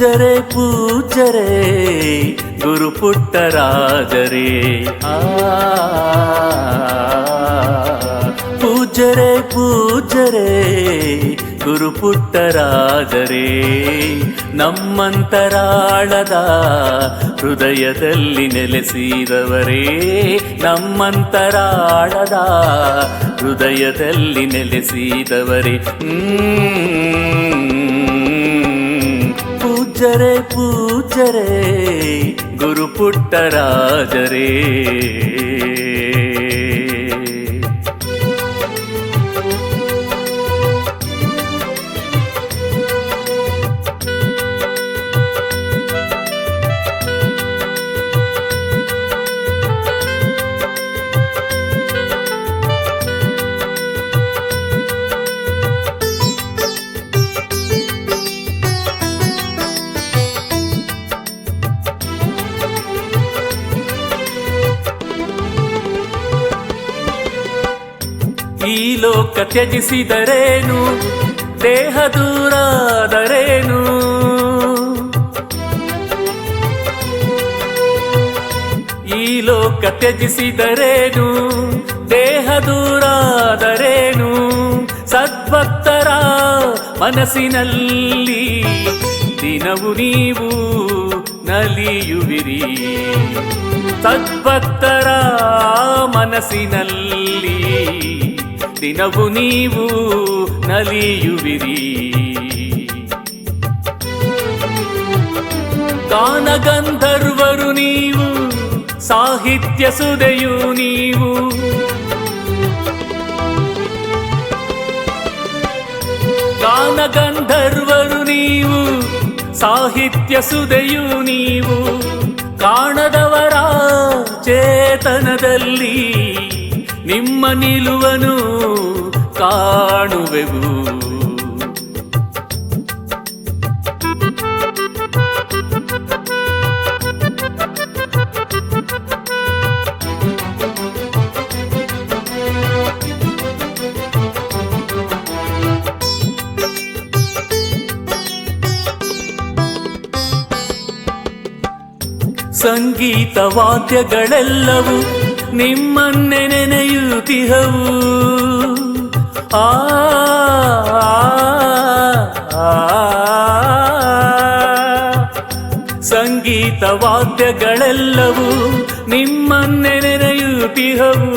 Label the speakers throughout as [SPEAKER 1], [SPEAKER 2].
[SPEAKER 1] ಪೂಜ್ಯರೇ ಪೂಜರೆ, ಗುರು ಪುಟ್ಟರಾಜರೇ ಆ, ಪೂಜರೆ ಪೂಜರೆ, ಗುರು ಪುಟ್ಟರಾಜರೇ ನಮ್ಮಂತರಾಳದ ಹೃದಯದಲ್ಲಿ ನೆಲೆಸಿದವರೇ. ನಮ್ಮಂತರಾಳದ ಹೃದಯದಲ್ಲಿ ನೆಲೆಸಿದವರೇ. ಹ್ಮ್. ಪೂಜ್ಯರೇ ಪೂಜ್ಯರೇ ಗುರು ಪುಟ್ಟರಾಜರೇ ಈ ಲೋಕ ತ್ಯಜಿಸಿದರೇನು? ದೇಹ ದೂರಾದರೇನು? ಈ ಲೋಕ ತ್ಯಜಿಸಿದರೇನು? ದೇಹ ದೂರಾದರೇನು? ಸದ್ಭಕ್ತರ ಮನಸ್ಸಿನಲ್ಲಿ ದಿನವು ನೀವು ನಲಿಯುವಿರಿ. ಸದ್ಭಕ್ತರ ಮನಸ್ಸಿನಲ್ಲಿ ದಿನವು ನೀವು ನಲಿಯುವಿರಿ. ಗಾನಗಂಧರ್ವರು ನೀವು, ಸಾಹಿತ್ಯ ಸುದೆಯು ನೀವು. ಗಾನಗಂಧರ್ವರು ನೀವು, ಸಾಹಿತ್ಯ ಸುದೆಯು ನೀವು. ಕಾಣದವರ ಚೇತನದಲ್ಲಿ ನಿಮ್ಮ ನಿಲುವನು ಕಾಣುವೆವು. ಸಂಗೀತ ವಾದ್ಯಗಳೆಲ್ಲವೂ ನಿಮ್ಮನ್ನೆ ನೆನೆಯುತ್ತಿಹವು ಆ ಸಂಗೀತ ವಾದ್ಯಗಳೆಲ್ಲವೂ ನಿಮ್ಮನ್ನೆ ನೆನೆಯುತ್ತಿಹವು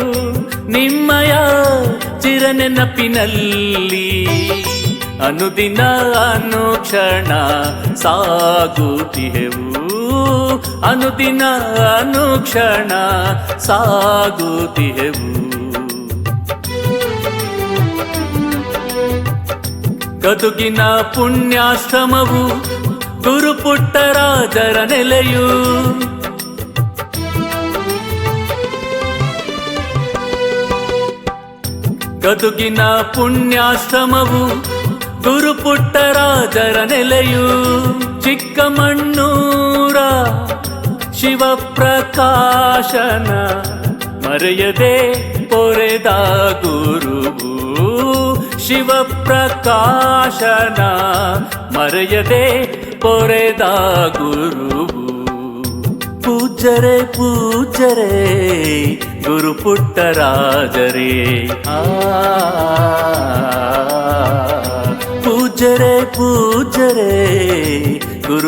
[SPEAKER 1] ನಿಮ್ಮಯ ಚಿರನೆನಪಿನಲ್ಲಿ ಅನುದಿನ ಅನುಕ್ಷಣ ಸಾಗುತ್ತಿಹೆವು ಅನುದಿನ ಅನುಕ್ಷಣ ಸಾಗುತ್ತಿಹೆವು ಗದುಗಿನ ಪುಣ್ಯಾಶ್ರಮವು ಗುರುಪುಟ್ಟರಾಜರ ನೆಲೆಯು. ಗದುಗಿನ ಪುಣ್ಯಾಶ್ರಮವು ಗುರುಪುಟ್ಟರಾಜರ ನೆಲೆಯು. ಚಿಕ್ಕಮಣ್ಣೂರ ಶಿವಪ್ರಕಾಶನ ಮರೆಯದೆ ಪೊರೆದ ಗುರುವು ಶಿವಪ್ರಕಾಶನ ಮರೆಯದೆ ಪೊರೆದ ಗುರುವು ಪೂಜ್ಯರೇ ಪೂಜ್ಯರೇ ಗುರು ಪುಟ್ಟರಾಜರೇ ಆ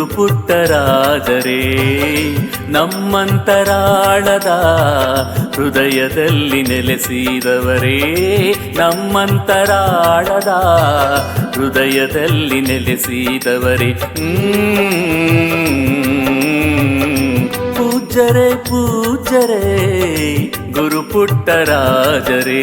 [SPEAKER 1] ಗುರು ಪುಟ್ಟರಾಜರೇ ನಮ್ಮಂತರಾಳದ ಹೃದಯದಲ್ಲಿ ನೆಲೆಸಿದವರೇ ನಮ್ಮಂತರಾಳದ ಹೃದಯದಲ್ಲಿ ನೆಲೆಸಿದವರೇ. ಪೂಜ್ಯರೇ ಪೂಜ್ಯರೇ ಗುರು ಪುಟ್ಟರಾಜರೇ.